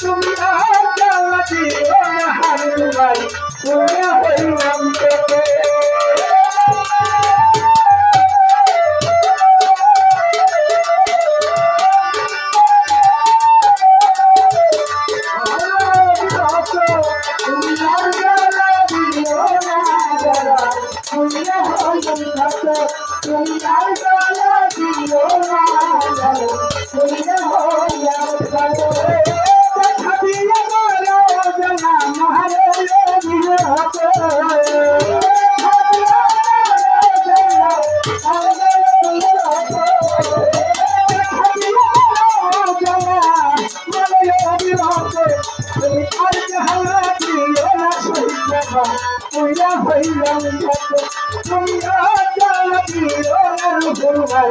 তুমি আর জ্বালা দিও না কত তুমি হইলাম কত হইলাম পুরা চালাকি ভাই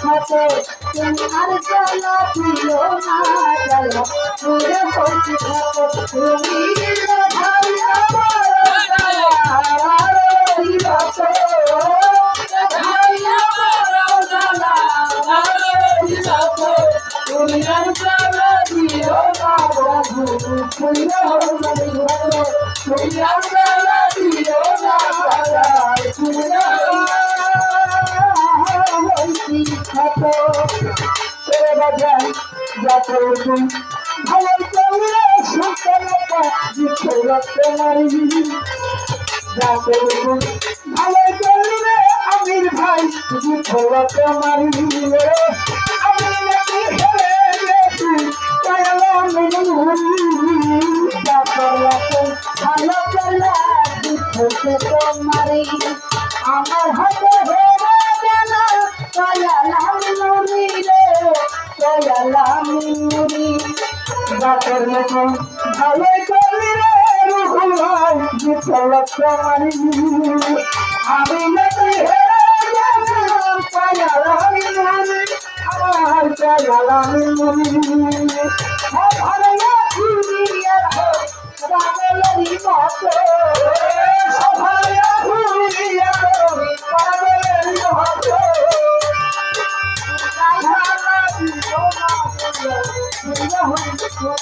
তুমি আর জ্বালা দিও না জ্বালা। তুই হইতি খাতে তুমি ভাইয়া ভালো করলে সকালটা দিতে রক্ত মারি যাতে ভালো করলে আমির ভাই দিতে রক্ত মারি আমি নাকি হেরে গেছি কয়লাম ভালো করলে দিতে তোমারি আমার হাতে জাতের মতন ভালোই করলি রে রুহুল ভাই বিচলত মারি আমি নাকি হেরে পায়ালামি মরি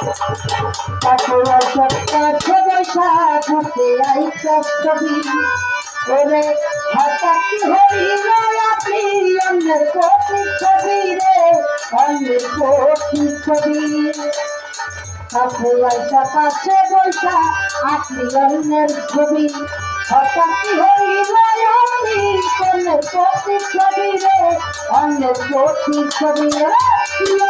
কাছে বৈশা ঘুরতে আই ছবি ওরে হঠাৎ হইল আপনি অন্যের কোটি ছবি রে অন্যের কোটি ছবি কাছে আইসা কাছে বৈশা আপনি অন্যের ছবি হঠাৎ হইল আমি কোনে প্রতি ছবিরে অন্য প্রতি ছবিরে লোকরা কইয়া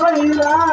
Hallelujah.